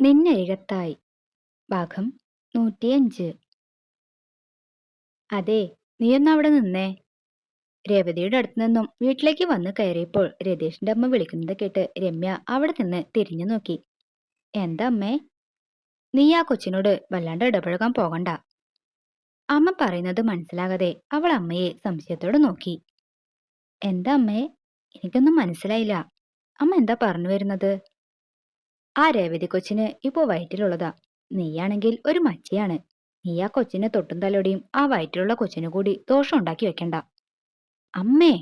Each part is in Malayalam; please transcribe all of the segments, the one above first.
നിന്നരികത്തായി ഭാഗം നൂറ്റിയഞ്ച്. അതെ നീയൊന്നവിടെ നിന്നേ. രേവതിയുടെ അടുത്ത് നിന്നും വീട്ടിലേക്ക് വന്ന് കയറിയപ്പോൾ രതീഷിന്റെ അമ്മ വിളിക്കുന്നത് കേട്ട് രമ്യ അവിടെ നിന്ന് തിരിഞ്ഞു നോക്കി. എന്താ അമ്മേ? നീ ആ കൊച്ചിനോട് വല്ലാണ്ട് ഇടപഴകാൻ പോകണ്ട. അമ്മ പറയുന്നത് മനസ്സിലാകാതെ അവൾ അമ്മയെ സംശയത്തോടെ നോക്കി. എന്താ അമ്മേ? എനിക്കൊന്നും മനസ്സിലായില്ല. അമ്മ എന്താ പറഞ്ഞു വരുന്നത്? ആ രേവതി കൊച്ചിന് ഇപ്പോ വയറ്റിലുള്ളതാ. നീയാണെങ്കിൽ ഒരു മച്ചിയാണ് നീ ആ കൊച്ചിനെ തൊട്ടും തലോടിയും ആ വയറ്റിലുള്ള കൊച്ചിനു കൂടി ദോഷം ഉണ്ടാക്കി വെക്കണ്ട. അമ്മേ!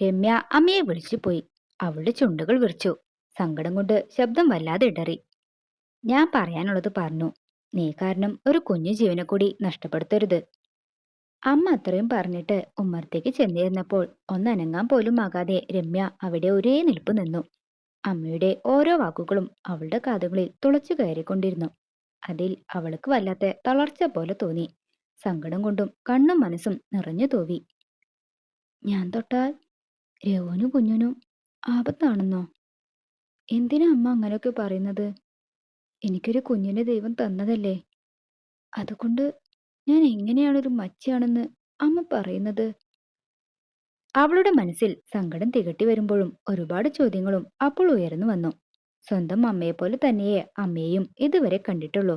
രമ്യ അമ്മയെ വിളിച്ചു പോയി. അവളുടെ ചുണ്ടുകൾ വിറിച്ചു. സങ്കടം കൊണ്ട് ശബ്ദം വല്ലാതെ ഇടറി. ഞാൻ പറയാനുള്ളത് പറഞ്ഞു. നീ കാരണം ഒരു കുഞ്ഞു ജീവനെ കൂടി നഷ്ടപ്പെടുത്തരുത്. അമ്മ അത്രയും പറഞ്ഞിട്ട് ഉമ്മറത്തേക്ക് ചെന്നിരുന്നപ്പോൾ ഒന്നനങ്ങാൻ പോലും ആകാതെ രമ്യ അവിടെ ഒരേ നിൽപ്പ് നിന്നു. അമ്മയുടെ ഓരോ വാക്കുകളും അവളുടെ കാതുകളിൽ തുളച്ചു കയറിക്കൊണ്ടിരുന്നു. അതിൽ അവൾക്ക് വല്ലാത്ത തളർച്ച പോലെ തോന്നി. സങ്കടം കൊണ്ടും കണ്ണും മനസ്സും നിറഞ്ഞു തോവി. ഞാൻ തൊട്ടാൽ രവുനും കുഞ്ഞിനും ആപത്താണെന്നോ? എന്തിനാ അമ്മ അങ്ങനെയൊക്കെ പറയുന്നത്? എനിക്കൊരു കുഞ്ഞിനെ ദൈവം തന്നതല്ലേ? അതുകൊണ്ട് ഞാൻ എങ്ങനെയാണൊരു മച്ചിയാണെന്ന് അമ്മ പറയുന്നത്? അവളുടെ മനസ്സിൽ സങ്കടം തികട്ടി വരുമ്പോഴും ഒരുപാട് ചോദ്യങ്ങളും അപ്പോൾ ഉയർന്നു വന്നു. സ്വന്തം അമ്മയെപ്പോലെ തന്നെയേ അമ്മയെയും ഇതുവരെ കണ്ടിട്ടുള്ളൂ.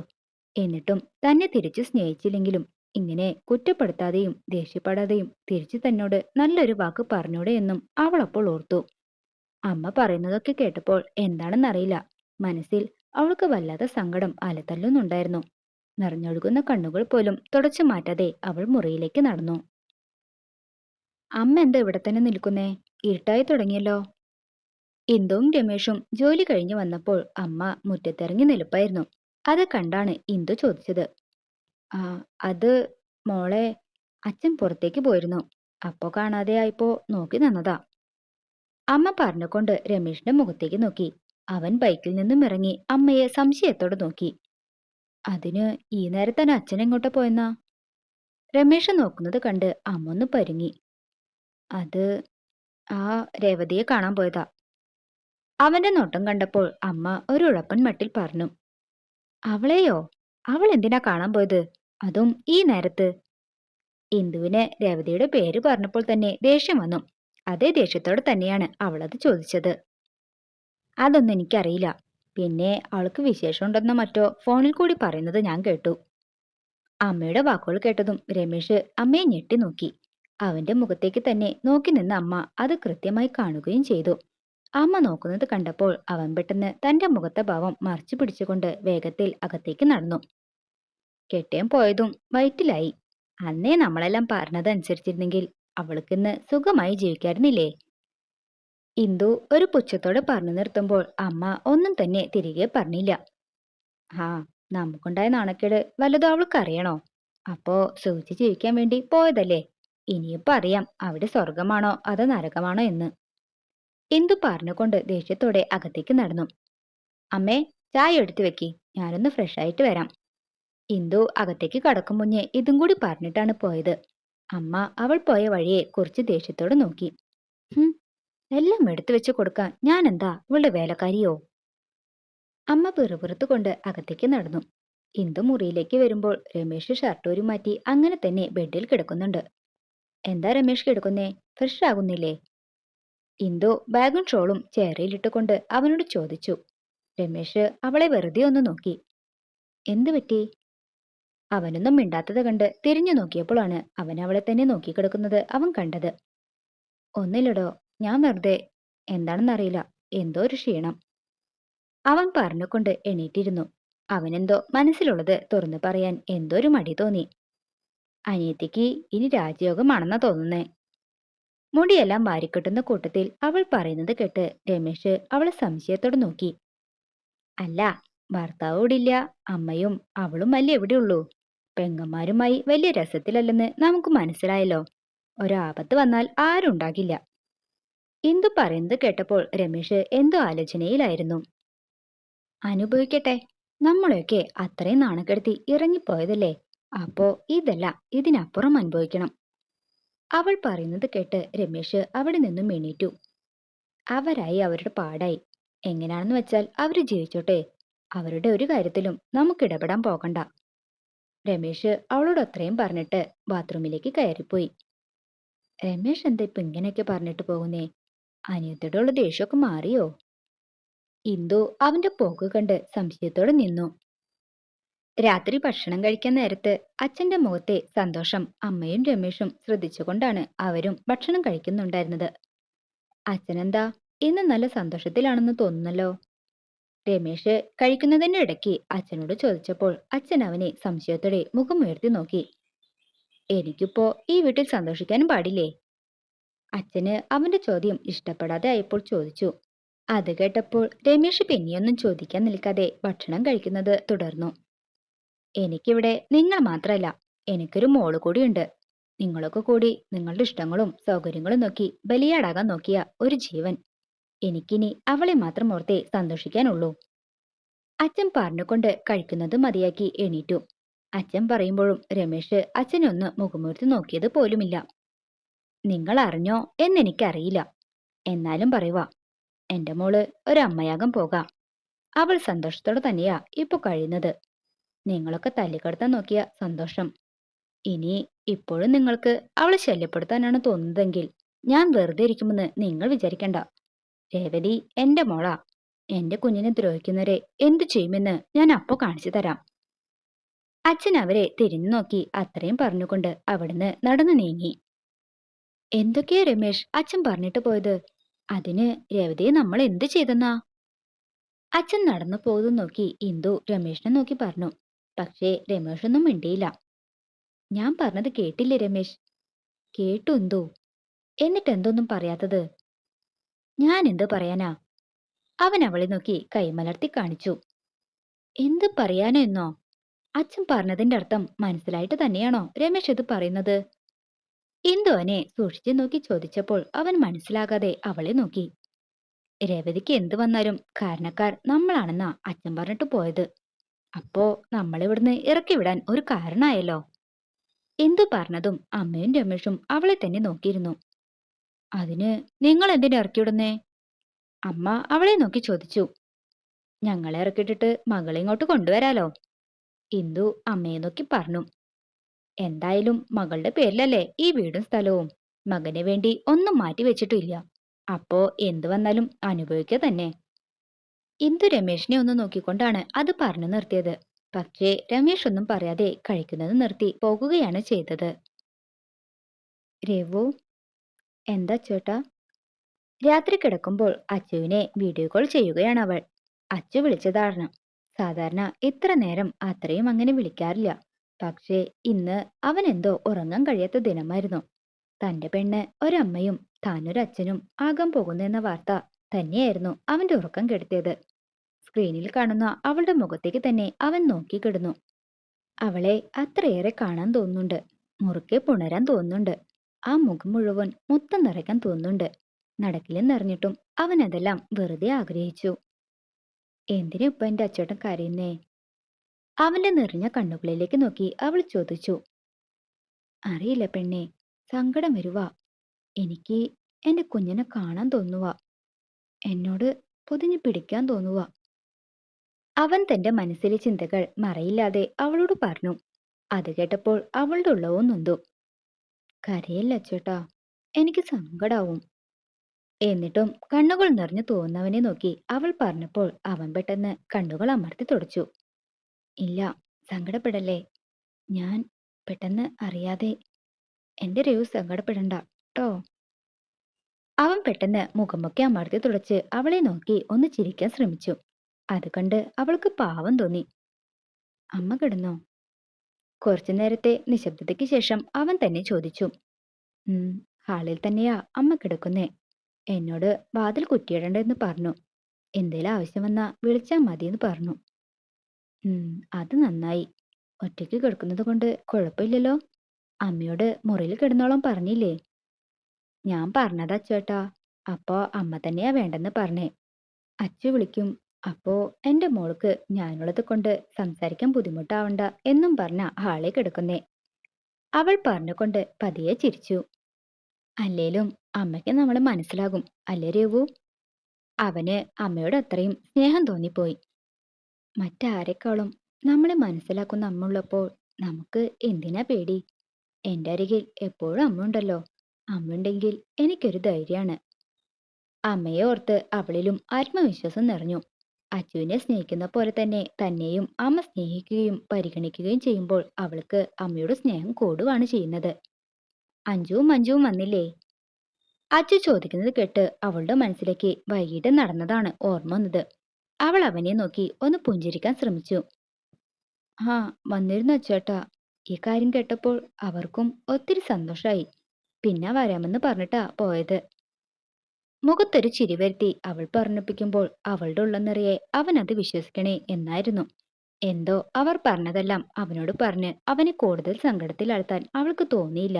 എന്നിട്ടും തന്നെ തിരിച്ചു സ്നേഹിച്ചില്ലെങ്കിലും ഇങ്ങനെ കുറ്റപ്പെടുത്താതെയും ദേഷ്യപ്പെടാതെയും തിരിച്ചു തന്നോട് നല്ലൊരു വാക്ക് പറഞ്ഞൂടെ എന്നും അവൾ അപ്പോൾ ഓർത്തു. അമ്മ പറയുന്നതൊക്കെ കേട്ടപ്പോൾ എന്താണെന്നറിയില്ല മനസ്സിൽ അവൾക്ക് വല്ലാത്ത സങ്കടം അലത്തല്ലുന്നുണ്ടായിരുന്നു നിറഞ്ഞൊഴുകുന്ന കണ്ണുകൾ പോലും തുടച്ചു മാറ്റാതെ അവൾ മുറിയിലേക്ക് നടന്നു. അമ്മ എന്താ ഇവിടെ തന്നെ നിൽക്കുന്നേ? ഇരുട്ടായി തുടങ്ങിയല്ലോ. ഇന്ദുവും രമേഷും ജോലി കഴിഞ്ഞു വന്നപ്പോൾ അമ്മ മുറ്റത്തിറങ്ങി നിൽപ്പായിരുന്നു. അത് കണ്ടാണ് ഇന്ദു ചോദിച്ചത്. ആ അത് മോളെ അച്ഛൻ പുറത്തേക്ക് പോയിരുന്നു. അപ്പോ കാണാതെ ആയപ്പോ നോക്കി നിന്നതാ. അമ്മ പറഞ്ഞുകൊണ്ട് രമേഷിന്റെ മുഖത്തേക്ക് നോക്കി. അവൻ ബൈക്കിൽ നിന്നും ഇറങ്ങി അമ്മയെ സംശയത്തോടെ നോക്കി. അതിന് ഈ നേരത്തന്നെ അച്ഛൻ എങ്ങോട്ടാ പോയെന്നാ? രമേഷ് നോക്കുന്നത് കണ്ട് അമ്മ ഒന്ന് പരുങ്ങി. അത് ആ രേവതിയെ കാണാൻ പോയതാ. അവന്റെ നോട്ടം കണ്ടപ്പോൾ അമ്മ ഒരു ഉഴപ്പൻ മട്ടിൽ പറഞ്ഞു അവളെയോ? അവൾ എന്തിനാ കാണാൻ പോയത്? അതും ഈ നേരത്ത്. ഇന്ദുവിന് രേവതിയുടെ പേര് പറഞ്ഞപ്പോൾ തന്നെ ദേഷ്യം വന്നു. അതേ ദേഷ്യത്തോടെ തന്നെയാണ് അവളത് ചോദിച്ചത്. അതൊന്നും എനിക്കറിയില്ല. പിന്നെ അവൾക്ക് വിശേഷമുണ്ടെന്നോ മറ്റോ ഫോണിൽ കൂടി പറയുന്നത് ഞാൻ കേട്ടു. അമ്മയുടെ വാക്കുകൾ കേട്ടതും രമേശ് അമ്മയെ ഞെട്ടി നോക്കി. അവന്റെ മുഖത്തേക്ക് തന്നെ നോക്കി നിന്ന അമ്മ അത് കൃത്യമായി കാണുകയും ചെയ്തു. അമ്മ നോക്കുന്നത് കണ്ടപ്പോൾ അവൻ പെട്ടെന്ന് തന്റെ മുഖത്തെ ഭാവം മറച്ചു പിടിച്ചുകൊണ്ട് വേഗത്തിൽ അകത്തേക്ക് നടന്നു. കെട്ടിയം പോയതും വയറ്റിലായി. അന്നേ നമ്മളെല്ലാം പറഞ്ഞതനുസരിച്ചിരുന്നെങ്കിൽ അവൾക്കിന്ന് സുഖമായി ജീവിക്കായിരുന്നില്ലേ? ഇന്ദു ഒരു പുച്ഛത്തോടെ പറഞ്ഞു നിർത്തുമ്പോൾ അമ്മ ഒന്നും തന്നെ തിരികെ പറഞ്ഞില്ല. ആ നമുക്കുണ്ടായ നാണക്കേട് വല്ലതും അവൾക്ക് അറിയണോ അപ്പോ സൂചി ജീവിക്കാൻ വേണ്ടി പോയതല്ലേ? ഇനിയിപ്പോ അറിയാം അവിടെ സ്വർഗമാണോ അതോ നരകമാണോ എന്ന്. ഇന്ദു പറഞ്ഞുകൊണ്ട് ദേഷ്യത്തോടെ അകത്തേക്ക് നടന്നു. അമ്മേ ചായ എടുത്തു വെക്കി ഞാനൊന്ന് ഫ്രഷ് ആയിട്ട് വരാം. ഇന്ദു അകത്തേക്ക് കടക്കും മുന്നേ ഇതും കൂടി പറഞ്ഞിട്ടാണ് പോയത്. അമ്മ അവൾ പോയ വഴിയെ കുറച്ച് ദേഷ്യത്തോടെ നോക്കി. എല്ലാം എടുത്തു വെച്ച് കൊടുക്കാൻ ഞാൻ എന്താ ഇവളുടെ വേലക്കാരിയോ? അമ്മ പിറുപിറുത്തു കൊണ്ട് അകത്തേക്ക് നടന്നു. ഇന്ദു മുറിയിലേക്ക് വരുമ്പോൾ രമേശ് ഷർട്ടൂരി മാറ്റി അങ്ങനെ തന്നെ ബെഡിൽ കിടക്കുന്നുണ്ട്. എന്താ രമേഷ് കിടക്കുന്നേ? ഫ്രഷ് ആകുന്നില്ലേ? ഇന്ദു ബാഗും ഷോളും ചേറയിലിട്ടുകൊണ്ട് അവനോട് ചോദിച്ചു. രമേഷ് അവളെ വെറുതെ ഒന്ന് നോക്കി. എന്തു പറ്റി? അവനൊന്നും മിണ്ടാത്തത് കണ്ട് തിരിഞ്ഞു നോക്കിയപ്പോഴാണ് അവൻ അവളെ തന്നെ നോക്കിക്കിടക്കുന്നത് അവൻ കണ്ടത്. ഒന്നില്ലടോ ഞാൻ വെറുതെ. എന്താണെന്നറിയില്ല എന്തോ ഒരു ക്ഷീണം. അവൻ പറഞ്ഞുകൊണ്ട് എണീറ്റിരുന്നു. അവനെന്തോ മനസ്സിലുള്ളത് തുറന്നു പറയാൻ എന്തോ ഒരു മടി തോന്നി. അനിയത്തിക്ക് ഇനി രാജയോഗമാണെന്നാ തോന്നുന്നേ. മുടിയെല്ലാം വാരിക്കെട്ടുന്ന കൂട്ടത്തിൽ അവൾ പറയുന്നത് കേട്ട് രമേശ് അവളെ സംശയത്തോടെ നോക്കി. അല്ല ഭർത്താവ് ഇവിടില്ല അമ്മയും അവളും അല്ലേ എവിടെയുള്ളൂ പെങ്ങന്മാരുമായി വലിയ രസത്തിലല്ലെന്ന് നമുക്ക് മനസ്സിലായല്ലോ. ഒരാപത്ത് വന്നാൽ ആരുണ്ടാകില്ല ഇന്ദു പറയുന്നത് കേട്ടപ്പോൾ രമേശ് എന്തോ ആലോചനയിലായിരുന്നു. അനുഭവിക്കട്ടെ. നമ്മളെയൊക്കെ അത്രയും നാണക്കെടുത്തി ഇറങ്ങിപ്പോയതല്ലേ? അപ്പോ ഇതല്ല ഇതിനപ്പുറം അനുഭവിക്കണം. അവൾ പറയുന്നത് കേട്ട് രമേശ് അവിടെ നിന്നും എണീറ്റു. അവരായി അവരുടെ പാടായി. എങ്ങനെയാണെന്ന് വെച്ചാൽ അവർ ജീവിച്ചോട്ടെ. അവരുടെ ഒരു കാര്യത്തിലും നമുക്ക് ഇടപെടാൻ പോകണ്ട. രമേശ് അവളോട് അത്രയും പറഞ്ഞിട്ട് ബാത്റൂമിലേക്ക് കയറിപ്പോയി. രമേശ് എന്താ ഇപ്പൊ ഇങ്ങനെയൊക്കെ പറഞ്ഞിട്ട് പോകുന്നേ? അനിയത്തിയുടെ ഉള്ള ദേഷ്യമൊക്കെ മാറിയോ? ഇന്ദു അവന്റെ പോക്ക് കണ്ട് സംശയത്തോടെ നിന്നു. രാത്രി ഭക്ഷണം കഴിക്കാൻ നേരത്ത് അച്ഛന്റെ മുഖത്തെ സന്തോഷം അമ്മയും രമേശും ശ്രദ്ധിച്ചുകൊണ്ടാണ് അവരും ഭക്ഷണം കഴിക്കുന്നുണ്ടായിരുന്നത്. അച്ഛനെന്താ? ഇന്ന് നല്ല സന്തോഷത്തിലാണെന്ന് തോന്നുന്നല്ലോ? രമേഷ് കഴിക്കുന്നതിന്റെ ഇടയ്ക്ക് അച്ഛനോട് ചോദിച്ചപ്പോൾ അച്ഛൻ അവനെ സംശയത്തോടെ മുഖം ഉയർത്തി നോക്കി. എനിക്കിപ്പോ ഈ വീട്ടിൽ സന്തോഷിക്കാനും പാടില്ലേ? അച്ഛന് അവന്റെ ചോദ്യം ഇഷ്ടപ്പെടാതെ ആയപ്പോൾ ചോദിച്ചു. അത് കേട്ടപ്പോൾ രമേഷ് പിന്നെയൊന്നും ചോദിക്കാൻ നിൽക്കാതെ ഭക്ഷണം കഴിക്കുന്നത് തുടർന്നു. എനിക്കിവിടെ നിങ്ങൾ മാത്രമല്ല എനിക്കൊരു മോൾ കൂടിയുണ്ട്. നിങ്ങളൊക്കെ കൂടി നിങ്ങളുടെ ഇഷ്ടങ്ങളും സൗകര്യങ്ങളും നോക്കി ബലിയാടാകാൻ നോക്കിയ ഒരു ജീവൻ. എനിക്കിനി അവളെ മാത്രം ഓർത്തേ സന്തോഷിക്കാനുള്ളൂ. അച്ഛൻ പറഞ്ഞുകൊണ്ട് കഴിക്കുന്നത് മതിയാക്കി എണീറ്റു. അച്ഛൻ പറയുമ്പോഴും രമേശ് അച്ഛനെ ഒന്ന് മുഖമുയർത്തി നോക്കിയത് പോലുമില്ല. നിങ്ങൾ അറിഞ്ഞോ എന്നെനിക്കറിയില്ല. എന്നാലും പറയുക എന്റെ മോൾ ഒരമ്മയാകം പോകാം. അവൾ സന്തോഷത്തോടെ തന്നെയാ ഇപ്പൊ കഴിയുന്നത്. നിങ്ങളൊക്കെ തല്ലിക്കടത്താൻ നോക്കിയ സന്തോഷം. ഇനി ഇപ്പോഴും നിങ്ങൾക്ക് അവളെ ശല്യപ്പെടുത്താനാണ് തോന്നുന്നതെങ്കിൽ ഞാൻ വെറുതെ ഇരിക്കുമെന്ന് നിങ്ങൾ വിചാരിക്കണ്ട. രേവതി എന്റെ മോളാ. എന്റെ കുഞ്ഞിനെ ദ്രോഹിക്കുന്നവരെ എന്തു ചെയ്യുമെന്ന് ഞാൻ അപ്പോ കാണിച്ചു തരാം. അച്ഛൻ അവരെ തിരിഞ്ഞു നോക്കി അത്രയും പറഞ്ഞുകൊണ്ട് അവിടുന്ന് നടന്നു നീങ്ങി. എന്തൊക്കെയാ രമേശ് അച്ഛൻ പറഞ്ഞിട്ട് പോയത്? അതിന് രേവതിയെ നമ്മൾ എന്ത് ചെയ്തെന്നാ? അച്ഛൻ നടന്നു പോകുന്നു നോക്കി ഇന്ദു രമേശിനെ നോക്കി പറഞ്ഞു. പക്ഷേ രമേഷൊന്നും മിണ്ടിയില്ല. ഞാൻ പറഞ്ഞത് കേട്ടില്ലേ രമേശ്? കേട്ടു എന്തോ എന്നിട്ട് എന്തൊന്നും പറയാത്തത്? ഞാൻ എന്ത് പറയാനാ? അവൻ അവളെ നോക്കി കൈമലർത്തി കാണിച്ചു. എന്ത് പറയാനോ എന്നോ? അച്ഛൻ പറഞ്ഞതിന്റെ അർത്ഥം മനസ്സിലായിട്ട് തന്നെയാണോ രമേശ് ഇത് പറയുന്നത്? എന്തു അവനെ സൂക്ഷിച്ചു നോക്കി ചോദിച്ചപ്പോൾ അവൻ മനസ്സിലാകാതെ അവളെ നോക്കി. രേവതിക്ക് എന്തു വന്നാലും കാരണക്കാർ നമ്മളാണെന്നാ അച്ഛൻ പറഞ്ഞിട്ട് പോയത്. അപ്പോ നമ്മളിവിടുന്ന് ഇറക്കി വിടാൻ ഒരു കാരണമായല്ലോ. എന്തു പറഞ്ഞതും അമ്മയും രമേഷും അവളെ തന്നെ നോക്കിയിരുന്നു. അതിന് നിങ്ങൾ എന്തിനാ ഇറക്കിവിടുന്നേ? അമ്മ അവളെ നോക്കി ചോദിച്ചു. ഞങ്ങളെ ഇറക്കിയിട്ടിട്ട് മകളെ ഇങ്ങോട്ട് കൊണ്ടുവരാലോ? ഇന്ദു അമ്മയെ നോക്കി പറഞ്ഞു. എന്തായാലും മകളുടെ പേരിലല്ലേ ഈ വീടും സ്ഥലവും. മകന് വേണ്ടി ഒന്നും മാറ്റി വെച്ചിട്ടില്ല അപ്പോ എന്തു വന്നാലും അനുഭവിക്കുക തന്നെ. ഇന്ദു രമേശിനെ ഒന്ന് നോക്കിക്കൊണ്ടാണ് അത് പറഞ്ഞു നിർത്തിയത്? പക്ഷേ രമേശ് ഒന്നും പറയാതെ കഴിക്കുന്നത് നിർത്തി പോകുകയാണ് ചെയ്തത്. രവു എന്താ ചേട്ടാ? രാത്രി കിടക്കുമ്പോൾ അച്ചുവിനെ വീഡിയോ കോൾ ചെയ്യുകയാണ് അവൾ അച്ചു വിളിച്ചതാണ് സാധാരണ ഇത്ര നേരം അത്രയും അങ്ങനെ വിളിക്കാറില്ല. പക്ഷേ ഇന്ന് അവൻ എന്തോ ഉറങ്ങാൻ കഴിയാത്ത ദിനമായിരുന്നു. തന്റെ പെണ്ണ് ഒരമ്മയും താനൊരച്ഛനും ആകാൻ പോകുന്നു എന്ന വാർത്ത തന്നെയായിരുന്നു അവന്റെ ഉറക്കം കെടുത്തിയത്. സ്ക്രീനിൽ കാണുന്ന അവളുടെ മുഖത്തേക്ക് തന്നെ അവൻ നോക്കിക്കിടുന്നു. അവളെ അത്രയേറെ കാണാൻ തോന്നുന്നുണ്ട്. മുറുക്കെ പുണരാൻ തോന്നുന്നുണ്ട്. ആ മുഖം മുഴുവൻ മുത്തം നിറയ്ക്കാൻ തോന്നുന്നുണ്ട്. നടക്കിലും നിറഞ്ഞിട്ടും അവൻ അതെല്ലാം വെറുതെ ആഗ്രഹിച്ചു. എന്തിനു ഇപ്പൊ എന്റെ അച്ചോട്ടൻ കരയുന്നേ? അവന്റെ നിറഞ്ഞ കണ്ണുകളിലേക്ക് നോക്കി അവൾ ചോദിച്ചു. അറിയില്ല പെണ്ണെ സങ്കടം വരുവ. എനിക്ക് എന്റെ കുഞ്ഞിനെ കാണാൻ തോന്നുവ. എന്നോട് പൊതിഞ്ഞു പിടിക്കാൻ തോന്നുവാ. അവൻ തന്റെ മനസ്സിലെ ചിന്തകൾ മറയില്ലാതെ അവളോട് പറഞ്ഞു. അത് കേട്ടപ്പോൾ അവളുടെ ഉള്ളവും നൊന്തു. കരയല്ല ചേട്ടാ എനിക്ക് സങ്കടാവും. എന്നിട്ടും കണ്ണുകൾ നിറഞ്ഞു തോന്നുന്നവനെ നോക്കി അവൾ പറഞ്ഞപ്പോൾ അവൻ പെട്ടെന്ന് കണ്ണുകൾ അമർത്തി തുടച്ചു. ഇല്ല സങ്കടപ്പെടല്ലേ? ഞാൻ പെട്ടെന്ന് അറിയാതെ എന്റെ രവി സങ്കടപ്പെടണ്ട ട്ടോ. അവൻ പെട്ടെന്ന് മുഖമൊക്കെ അമർത്തി തുടച്ച് അവളെ നോക്കി ഒന്ന് ചിരിക്കാൻ ശ്രമിച്ചു. അത് കണ്ട് അവൾക്ക് പാവം തോന്നി. അമ്മ കിടന്നോ? കുറച്ചു നേരത്തെ നിശബ്ദതയ്ക്ക് ശേഷം അവൻ തന്നെ ചോദിച്ചു. ഉം ഹാളിൽ തന്നെയാ അമ്മ കിടക്കുന്നേ. എന്നോട് വാതിൽ കുറ്റിയിടണ്ടെന്ന് പറഞ്ഞു. എന്തേലും ആവശ്യം വന്നാ വിളിച്ചാ മതിയെന്ന് പറഞ്ഞു. ഉം അത് നന്നായി. ഒറ്റയ്ക്ക് കിടക്കുന്നത് കൊണ്ട് കുഴപ്പമില്ലല്ലോ. അമ്മയോട് മുറിയിൽ കിടന്നോളം പറഞ്ഞില്ലേ? ഞാൻ പറഞ്ഞതാ ചേട്ടാ. അപ്പോ അമ്മ തന്നെയാ വേണ്ടെന്ന് പറഞ്ഞേ. അച്ഛ വിളിക്കും അപ്പോ എന്റെ മോൾക്ക് ഞാനുള്ളത് കൊണ്ട് സംസാരിക്കാൻ ബുദ്ധിമുട്ടാവണ്ട എന്നും പറഞ്ഞ ഹാളെ കിടക്കുന്നേ. അവൾ പറഞ്ഞുകൊണ്ട് പതിയെ ചിരിച്ചു. അല്ലേലും അമ്മയ്ക്ക് നമ്മൾ മനസ്സിലാകും അല്ലേ രേവു? അവന് അമ്മയോട് അത്രയും സ്നേഹം തോന്നിപ്പോയി. മറ്റാരെക്കാളും നമ്മളെ മനസ്സിലാക്കുന്ന അമ്മ ഉള്ളപ്പോൾ നമുക്ക് എന്തിനാ പേടി? എന്റെ അരികിൽ എപ്പോഴും അമ്മ ഉണ്ടല്ലോ അമ്മ ഉണ്ടെങ്കിൽ എനിക്കൊരു ധൈര്യമാണ്. അമ്മയെ ഓർത്ത് അവളിലും ആത്മവിശ്വാസം നിറഞ്ഞു. അച്ചുവിനെ സ്നേഹിക്കുന്ന പോലെ തന്നെ തന്നെയും അമ്മ സ്നേഹിക്കുകയും പരിഗണിക്കുകയും ചെയ്യുമ്പോൾ അവൾക്ക് അമ്മയുടെ സ്നേഹം കൂടുവാണ് ചെയ്യുന്നത്. അഞ്ജുവും മഞ്ജുവും വന്നില്ലേ? അച്ചു ചോദിക്കുന്നത് കേട്ട് അവളുടെ മനസ്സിലേക്ക് വൈകിട്ട് നടന്നതാണ് ഓർമ്മ വന്നത്. അവൾ അവനെ നോക്കി ഒന്ന് പുഞ്ചിരിക്കാൻ ശ്രമിച്ചു. ആ വന്നിരുന്നു അച്ചേട്ടാ. ഈ കാര്യം കേട്ടപ്പോൾ അവർക്കും ഒത്തിരി സന്തോഷമായി പിന്നെ വരാമെന്ന് പറഞ്ഞിട്ടാ പോയത്. മുഖത്തൊരു ചിരി വരുത്തി അവൾ പറഞ്ഞിപ്പിക്കുമ്പോൾ അവളുടെ ഉള്ളം നിറയെ അവൻ അത് വിശ്വസിക്കണേ എന്നായിരുന്നു. എന്തോ അവർ പറഞ്ഞതെല്ലാം അവനോട് പറഞ്ഞ് അവനെ കൂടുതൽ സങ്കടത്തിലാഴ്ത്താൻ അവൾക്ക് തോന്നിയില്ല.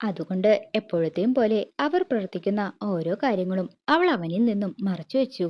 അതുകൊണ്ട് എപ്പോഴത്തെയും പോലെ അവർ പ്രവർത്തിക്കുന്ന ഓരോ കാര്യങ്ങളും അവൾ അവനിൽ നിന്നും മറച്ചു വെച്ചു